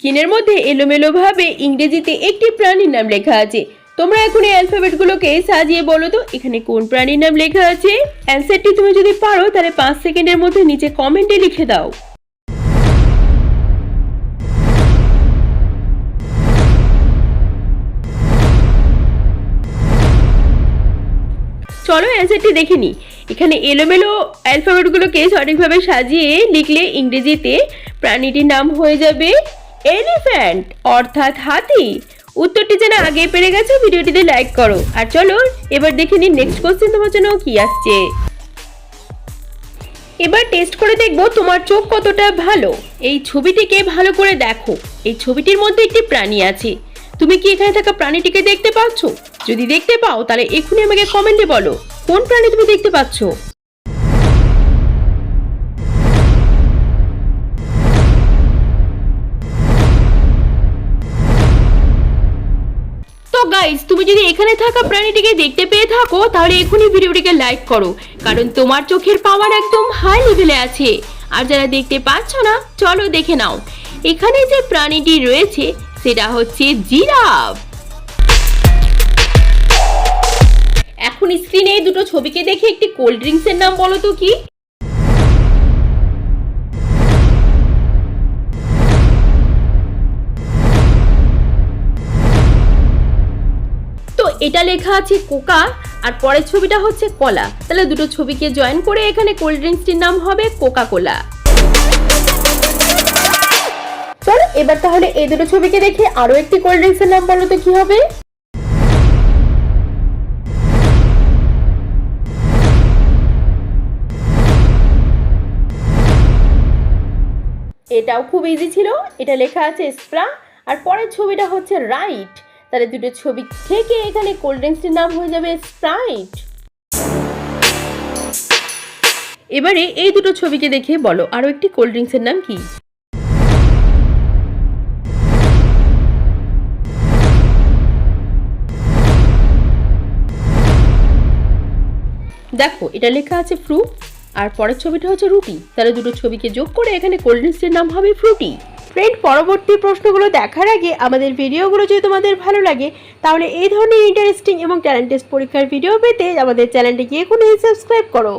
স্ক্রিনের মধ্যে এলোমেলোভাবে ইংরেজিতে একটি প্রাণীর নাম লেখা আছে। তোমরা এখন এই অ্যালফাবেটগুলোকে সাজিয়ে বলো তো, এখানে কোন প্রাণীর নাম লেখা আছে? অ্যান্সারটি তুমি যদি পারো, তাহলে পাঁচ সেকেন্ডের মধ্যে নিচে কমেন্টে লিখে দাও। চলো অ্যান্সারটি দেখে নিই। এখানে এলোমেলো অ্যালফাবেটগুলোকে সঠিকভাবে সাজিয়ে লিখলে ইংরেজিতে প্রাণীটির নাম হয়ে যাবে এলিফ্যান্ট অর্থাৎ হাতি। উত্তরটি যেন আগে পেরে গেছে, ভিডিওটিতে লাইক করো। আর চলো, এবার দেখে নিই নেক্সট কোশ্চেন তোমার জন্য কি আসছে। এবার টেস্ট করে দেখব তোমার চোখ কতটা ভালো। এই ছবিটিকে ভালো করে দেখো। এই ছবিটির মধ্যে একটি প্রাণী আছে। তুমি কি এখানে থাকা প্রাণীটিকে দেখতে পাচ্ছ? যদি দেখতে পাও, তাহলে এখনই আমাকে কমেন্টে বলো। কোন প্রাণী তুমি দেখতে পাচ্ছ? তো গাইস তুমি যদি এখানে থাকা প্রাণীটিকে দেখতে পেয়ে থাকো, তাহলে এখনই ভিডিওটিকে লাইক করো, কারণ তোমার চোখের পাওয়ার একদম হাই লেভেলে আছে। আর যারা দেখতে পাচ্ছ না, চলো দেখে নাও। এখানে যে প্রাণীটি রয়েছে, সেটা হচ্ছে জিরাফ। এখন স্ক্রিনে এই দুটো ছবিকে দেখে একটি কোল্ড ড্রিঙ্কসের নাম বলো তো কি? এটা লেখা আছে কোকা, আর পরের ছবিটা হচ্ছে কলা। তাহলে দুটো ছবিকে জয়েন করে এখানে কোল্ড ড্রিঙ্কসটির নাম হবে কোকা কোলা চলো, এবার তাহলে এই দুটো ছবিকে দেখে আরও একটি কোল্ড ড্রিঙ্কসের নাম বলো তো কি হবে? এটাও খুব ইজি ছিল। এটা লেখা আছে স্প্রা আর পরের ছবিটা হচ্ছে রাইট তাহলে দুটো ছবি থেকে এখানে কোল্ড ড্রিঙ্কসটির নাম হয়ে যাবে স্প্রাইট এবারে এই দুটো ছবিকে দেখে বলো, আরও একটি কোল্ড ড্রিঙ্কসের নাম কি? দেখো, এটা লেখা আছে ফ্রু আর পরের ছবিটা হচ্ছে রুটি। তাহলে দুটো ছবিকে যোগ করে এখানে কোল্ড ড্রিঙ্কসের নাম হবে ফ্রুটি ফ্রেন্ড পরবর্তী প্রশ্নগুলো দেখার আগে আমাদের ভিডিওগুলো যদি তোমাদের ভালো লাগে, তাহলে এই ধরনের ইন্টারেস্টিং এবং ট্যালেন্ট পরীক্ষার ভিডিও পেতে আমাদের চ্যানেলটিকে এখনই সাবস্ক্রাইব করো।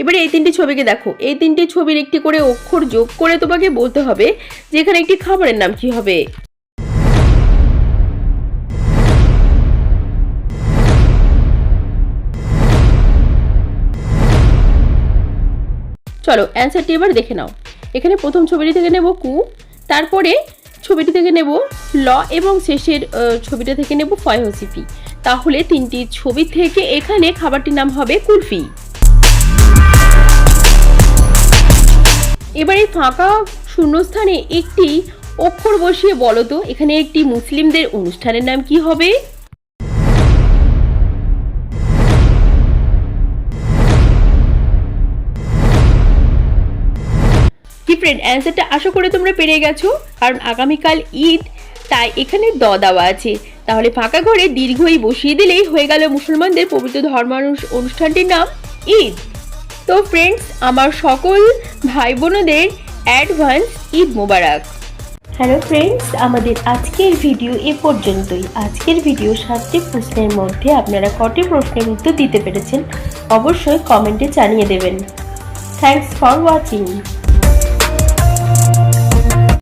এবারে এই তিনটি ছবিকে দেখো। এই তিনটি ছবির একটি করে অক্ষর যোগ করে তোমাকে বলতে হবে যে এখানে একটি খাবারের নাম কি হবে? চলো অ্যান্সারটি এবার দেখে নাও। এখানে প্রথম ছবিটি থেকে নেব কু, তারপরে ছবিটি থেকে নেব ল এবং শেষের ছবিটা থেকে নেব ফয়হসিফি। তাহলে তিনটি ছবি থেকে এখানে খাবারটির নাম হবে কুলফি। এবার এই ফাঁকা শূন্যস্থানে একটি অক্ষর বসিয়ে বলো তো, এখানে একটি মুসলিমদের অনুষ্ঠানের নাম কি হবে? ফ্রেন্ড অ্যান্সারটা আশা করে তোমরা পেরে গেছো। কারণ আগামীকাল ঈদ, তাই এখানে দ দেওয়া আছে। তাহলে ফাঁকা ঘরে দীর্ঘই বসিয়ে দিলেই হয়ে গেল মুসলমানদের পবিত্র ধর্ম অনুষ্ঠানটির নাম ঈদ। তো ফ্রেন্ডস আমার সকল ভাই বোনদের advance Eid Mubarak. Hello friends আমাদের আজকের ভিডিও এ পর্যন্তই। আজকের ভিডিও সাতটি প্রশ্নের মধ্যে আপনারা কটি প্রশ্নের উত্তর দিতে পেরেছেন, অবশ্যই কমেন্টে জানিয়ে দেবেন। Thanks for watching